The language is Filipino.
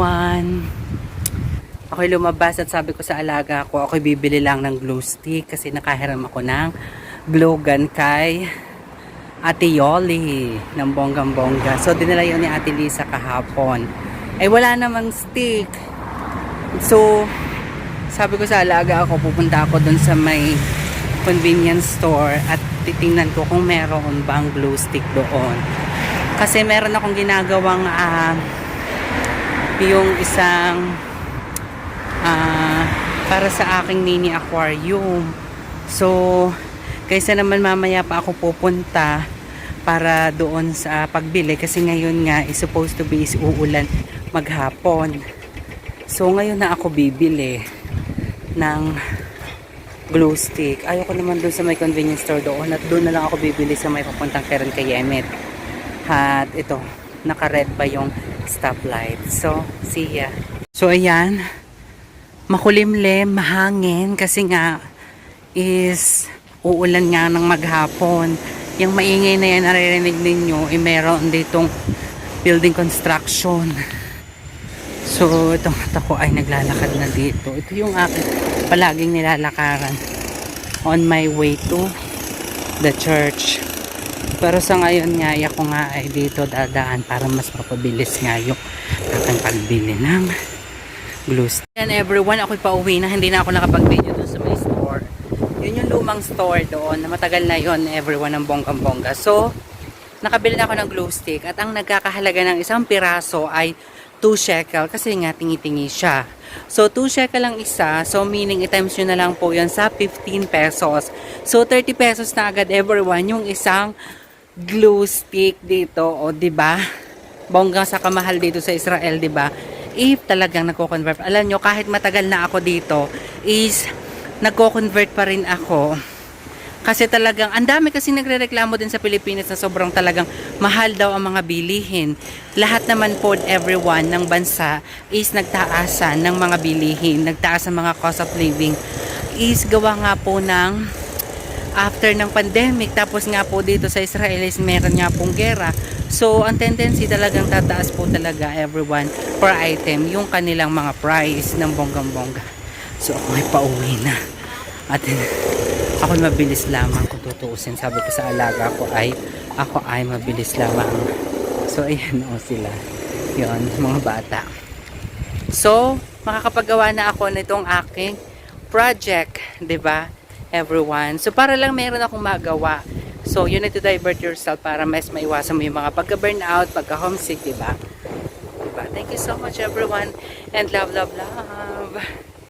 everyone! Ako'y lumabas at sabi ko sa alaga ko, ako'y bibili lang ng glue stick kasi nakahiram ako ng glue gun kay Ate Yoli ng bonggang bongga. So, dinala yun ni Ate Lisa kahapon. Eh, wala namang stick. So, sabi ko sa alaga ako, pupunta ako dun sa may convenience store at titingnan ko kung meron bang glue stick doon. Kasi meron akong ginagawang ah, yung isang ah, para sa aking mini aquarium. So, kaysa naman mamaya pa ako pupunta para doon sa pagbili kasi ngayon nga is supposed to be is uulan maghapon. So, ngayon na ako bibili ng glue stick. Ayoko naman doon sa may convenience store doon at doon na lang ako bibili sa may papuntang Karen kay Yemet. At ito, naka-red pa yung stoplight. So, see ya. So, ayan. Makulimlim, mahangin kasi nga is uulan nga ng maghapon. Yung maingay na yan naririnig ninyo, eh, meron ditong building construction. So, itong mata ko ay naglalakad na dito. Ito yung aking palaging nilalakaran on my way to the church. Pero sa ngayon nga, ako nga ay dito dadaan para mas mapabilis nga yung aking pagbili ng glue stick. And everyone, ako'y pauwi na. Hindi na ako nakapag-video doon sa may store. Yun yung lumang store doon na matagal na yon everyone ng bonggang-bongga. So, nakabili na ako ng glue stick at ang nagkakahalaga ng isang piraso ay 2 shekel kasi nga tingi-tingi siya. So, 2 shekel lang isa. So, meaning, i-times nyo na lang po yun sa 15 pesos. So, 30 pesos na agad everyone yung isang glue stick dito. O, di ba? Bonggang sa kamahal dito sa Israel, di ba? If talagang nagko-convert. Alam nyo, kahit matagal na ako dito, is nagko-convert pa rin ako. Kasi talagang, ang dami kasi nagre-reklamo din sa Pilipinas na sobrang talagang mahal daw ang mga bilihin. Lahat naman po, everyone ng bansa is nagtaasan ng mga bilihin, nagtaas ang mga cost of living. Is gawa nga po ng after ng pandemic, tapos nga po dito sa Israel is meron nga pong gera. So, ang tendency talagang tataas po talaga everyone per item yung kanilang mga price ng bonggang-bongga. So, ako ay pauwi na. At ako mabilis lamang kung tutuusin. Sabi ko sa alaga ko ay ako ay mabilis lamang. So, ayan o sila. Yun, mga bata. So, makakapagawa na ako nitong aking project, 'di ba? Everyone. So, para lang meron akong magawa. So, you need to divert yourself para mas maiwasan mo yung mga pagka-burnout, pagka-homesick, 'di ba? Diba? Thank you so much everyone and love, love, love.